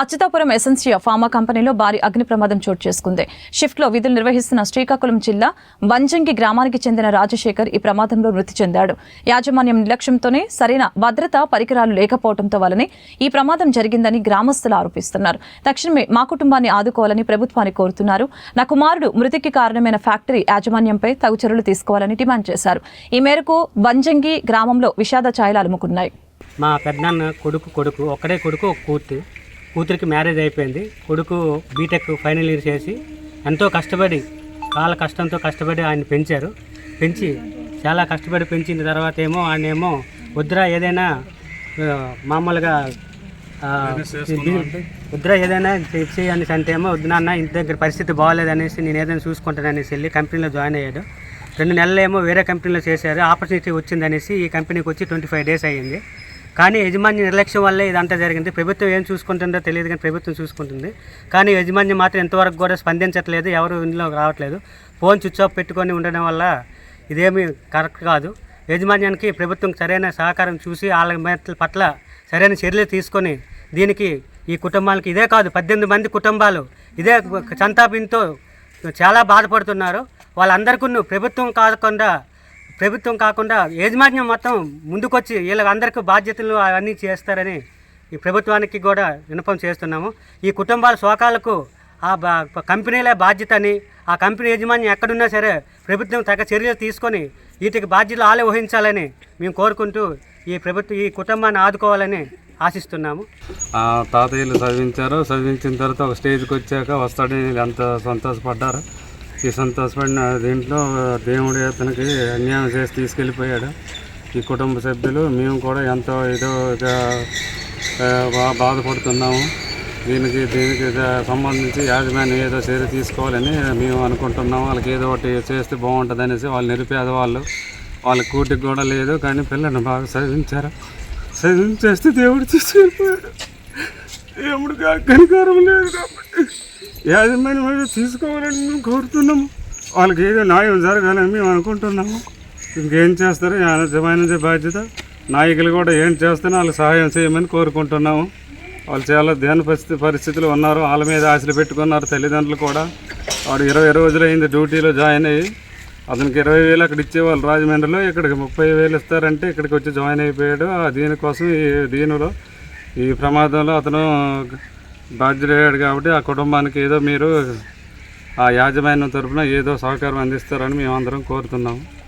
Atchutapuram ఎసెన్సియా pharma కంపెనీలో భారీ అగ్ని ప్రమాదం చోటు చేసుకుంది. షిఫ్ట్లో విధులు నిర్వహిస్తున్న శ్రీకాకుళం జిల్లా వంజంగి గ్రామానికి చెందిన రాజశేఖర్ ఈ ప్రమాదంలో మృతి చెందాడు. యాజమాన్యం నిర్లక్ష్యంతోనే సరైన భద్రతా పరికరాలు లేకపోవడంతో వలనే ఈ ప్రమాదం జరిగిందని గ్రామస్తులు ఆరోపిస్తున్నారు. తక్షణమే మా కుటుంబాన్ని ఆదుకోవాలని ప్రభుత్వాన్ని కోరుతున్నారు. నా కుమారుడు మృతికి కారణమైన ఫ్యాక్టరీ యాజమాన్యంపై తగు చర్యలు తీసుకోవాలని డిమాండ్ చేశారు. ఈ మేరకు వంజంగి గ్రామంలో విషాద ఛాయలు అలుముకున్నాయి. మా పెద్దన్న కొడుకు కొడుకు ఒక్కడే కొడుకు ఒక కూతురు. కూతురికి మ్యారేజ్ అయిపోయింది. కొడుకు బీటెక్ ఫైనల్ ఇయర్ చేసి ఎంతో కష్టపడి చాలా కష్టంతో కష్టపడి ఆయన పెంచారు. పెంచి చాలా కష్టపడి పెంచిన తర్వాత ఏమో ఆయన ఏమో వద్దురా ఏదైనా మామూలుగా వద్దురా ఏదైనా చేయని అంటే? ఏమో వద్దు నాన్న ఇంటి దగ్గర పరిస్థితి బాగాలేదనేసి నేను ఏదైనా చూసుకుంటాననేసి వెళ్ళి కంపెనీలో జాయిన్ అయ్యాడు. రెండు నెలలు ఏమో వేరే కంపెనీలో చేశారు. ఆపర్చునిటీ వచ్చిందనేసి ఈ కంపెనీకి వచ్చి ట్వంటీ ఫైవ్ డేస్ అయ్యింది. కానీ యజమాని నిర్లక్ష్యం వల్లే ఇదంతా జరిగింది. ప్రభుత్వం ఏం చూసుకుంటుందో తెలియదు కానీ ప్రభుత్వం చూసుకుంటుంది. కానీ యజమాని మాత్రం ఎంతవరకు కూడా స్పందించట్లేదు ఎవరు ఇందులో రావట్లేదు. ఫోన్ స్విచ్ ఆఫ్ పెట్టుకొని ఉండడం వల్ల ఇదేమీ కరెక్ట్ కాదు. యజమాన్యానికి ప్రభుత్వం సరైన సహకారం చూసి వాళ్ళ పట్ల సరైన చర్యలు తీసుకొని దీనికి ఈ కుటుంబాలకి ఇదే కాదు పద్దెనిమిది మంది కుటుంబాలు ఇదే సంతాపంతో చాలా బాధపడుతున్నారు. వాళ్ళందరికీ ప్రభుత్వం కాకుండా ప్రభుత్వం కాకుండా యాజమాన్యం మొత్తం ముందుకొచ్చి వీళ్ళందరికీ బాధ్యతలు అవన్నీ చేస్తారని ఈ ప్రభుత్వానికి కూడా వినపం చేస్తున్నాము. ఈ కుటుంబాల శోకాలకు ఆ బా కంపెనీలే బాధ్యత అని ఆ కంపెనీ యాజమాన్యం ఎక్కడున్నా సరే ప్రభుత్వం తగ్గ చర్యలు తీసుకొని వీటికి బాధ్యతలు ఆలే వహించాలని మేము కోరుకుంటూ ఈ ప్రభుత్వం ఈ కుటుంబాన్ని ఆదుకోవాలని ఆశిస్తున్నాము. ఆ తాతయ్యలు చదివించారు. చదివించిన తర్వాత ఒక స్టేజ్కి వచ్చాక వస్తాడని ఎంత సంతోషపడ్డారు. ఈ సంతోషపడిన దీంట్లో దేవుడు అతనికి అన్యాయం చేసి తీసుకెళ్ళిపోయాడు. ఈ కుటుంబ సభ్యులు మేము కూడా ఎంతో ఏదో బా- బాధపడుతున్నాము. దీనికి దీనికి సంబంధించి యాజమాన్యం ఏదో చర్య తీసుకోవాలని మేము అనుకుంటున్నాము. వాళ్ళకి ఏదో ఒకటి చేస్తే బాగుంటుంది అనేసి వాళ్ళు నిరుపేద వాళ్ళు వాళ్ళ కూటికి కూడా లేదు కానీ పిల్లల్ని బాగా చదివించారు. చదివించేస్తే దేవుడు తీసుకెళ్ళిపోయాడు. దేవుడికి కనికారం లేదు కాబట్టి యాజమాన్యం మీద తీసుకోవాలని మేము కోరుతున్నాము. వాళ్ళకి ఏదో న్యాయం జరగాలని మేము అనుకుంటున్నాము. ఇంకేం చేస్తారు? యాజమాన్యం బాధ్యత. నాయకులు కూడా ఏం చేస్తారో వాళ్ళకి సహాయం చేయమని కోరుకుంటున్నాము. వాళ్ళు చాలా ధ్యాన పరిస్థితి పరిస్థితులు ఉన్నారు. వాళ్ళ మీద ఆశలు పెట్టుకున్నారు తల్లిదండ్రులు కూడా. వాడు ఇరవై రోజులు అయింది డ్యూటీలో జాయిన్ అయ్యి. అతనికి ఇరవై వేలు అక్కడ ఇచ్చేవాళ్ళు రాజమండ్రిలో. ఇక్కడికి ముప్పై వేలు ఇస్తారంటే ఇక్కడికి వచ్చి జాయిన్ అయిపోయాడు. ఆ దీనికోసం ఈ దీనిలో ఈ ప్రమాదంలో అతను బాధ్యుడయ్యాడు కాబట్టి ఆ కుటుంబానికి ఏదో మీరు ఆ యాజమాన్యం తరపున ఏదో సహకారం అందిస్తారని మేము అందరం కోరుతున్నాము